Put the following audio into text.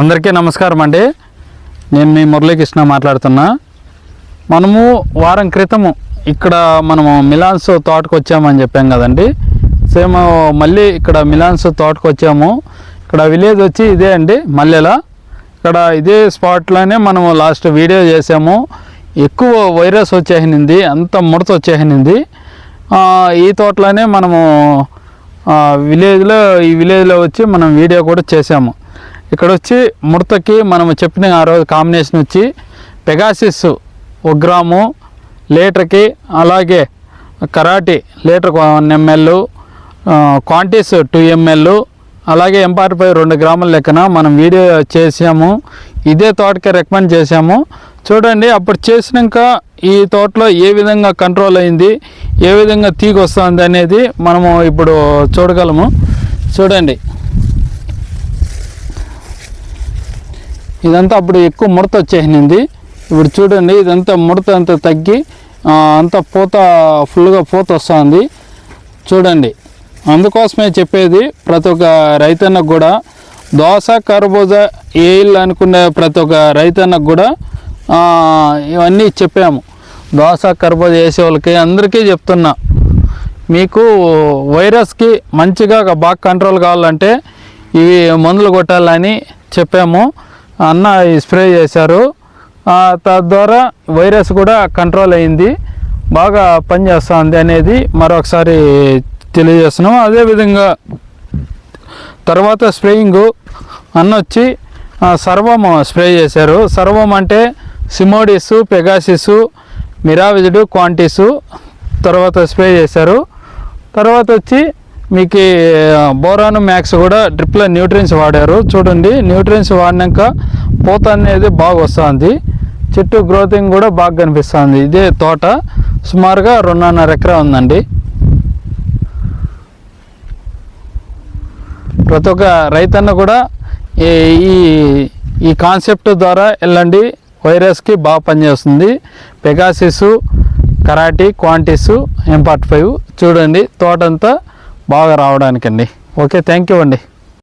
అందరికీ నమస్కారం అండి. నేను మీ మురళీకృష్ణ మాట్లాడుతున్నా. మనము వారం క్రితము ఇక్కడ మనము మిలాన్స్ తోటకు వచ్చామని చెప్పాం కదండి. సేమ్ మళ్ళీ ఇక్కడ మిలాన్స్ తోటకు వచ్చాము ఇక్కడ విలేజ్ వచ్చి ఇదే అండి మల్లెల. ఇక్కడ ఇదే స్పాట్లోనే మనము లాస్ట్ వీడియో చేసాము. ఎక్కువ వైరస్ వచ్చేసినింది అంత ముడత వచ్చేసినింది ఈ తోటలోనే మనము విలేజ్లో ఈ విలేజ్లో వచ్చి మనం వీడియో కూడా చేసాము. ఇక్కడ వచ్చి ముడతకి మనం చెప్పిన ఆ రోజు కాంబినేషన్ వచ్చి పెగాసిస్ ఒక గ్రాము లీటర్కి అలాగే Karate litre one ML Quantis two ML అలాగే ఎంపార్పై రెండు గ్రాముల లెక్కన మనం వీడియో చేసాము. ఇదే తోటకి రికమెండ్ చేసాము. చూడండి అప్పుడు చేసినాక ఈ తోటలో ఏ విధంగా కంట్రోల్ అయింది ఏ విధంగా తీగొస్తుంది అనేది మనము ఇప్పుడు చూడగలము. చూడండి. ఇదంతా అప్పుడు ఎక్కువ ముడత వచ్చేసింది ఇప్పుడు చూడండి ఇదంతా ముడత అంతా తగ్గి అంతా పూత ఫుల్గా పూత వస్తుంది. చూడండి అందుకోసమే చెప్పేది ప్రతి ఒక్క రైతన్నకు కూడా దోశ కర్బూజా ఏళ్ళు అనుకునే ప్రతి ఒక్క రైతన్నకు కూడా ఇవన్నీ చెప్పాము. దోశ కర్బూజా వేసే వాళ్ళకి అందరికీ చెప్తున్నా. మీకు వైరస్కి మంచిగా బాగా కంట్రోల్ కావాలంటే ఇవి మందులు కొట్టాలని చెప్పాము. అన్న స్ప్రే చేశారు. తద్వారా వైరస్ కూడా కంట్రోల్ అయింది. బాగా పనిచేస్తుంది అనేది మరొకసారి తెలియజేస్తున్నాం. అదేవిధంగా తర్వాత స్ప్రేయింగ్ అన్న వచ్చి సర్వం స్ప్రే చేశారు. సర్వం అంటే సిమోడిస్ పెగాసిస్ మిరావిజుడు క్వాంటిసు తర్వాత స్ప్రే చేశారు. తర్వాత వచ్చి మీకు బోరాను మ్యాక్స్ కూడా డ్రిప్లో న్యూట్రియన్స్ వాడారు. చూడండి న్యూట్రియన్స్ వాడినాక పూత అనేది బాగా వస్తుంది. చెట్టు గ్రోతింగ్ కూడా బాగా కనిపిస్తుంది. ఇదే తోట. సుమారుగా రెండున్నర ఎకరా ఉందండి. ప్రతి ఒక్క రైతన్న కూడా ఈ ఈ- ఈ కాన్సెప్ట్ ద్వారా వెళ్ళండి. వైరస్కి బాగా పనిచేస్తుంది. పెగాసిస్ కరాటీ క్వాంటిస్ ఎంపార్ట్ ఫైవ్. చూడండి తోటంతా బాగా రావడానికండి. ఓకే థ్యాంక్ యూ అండి.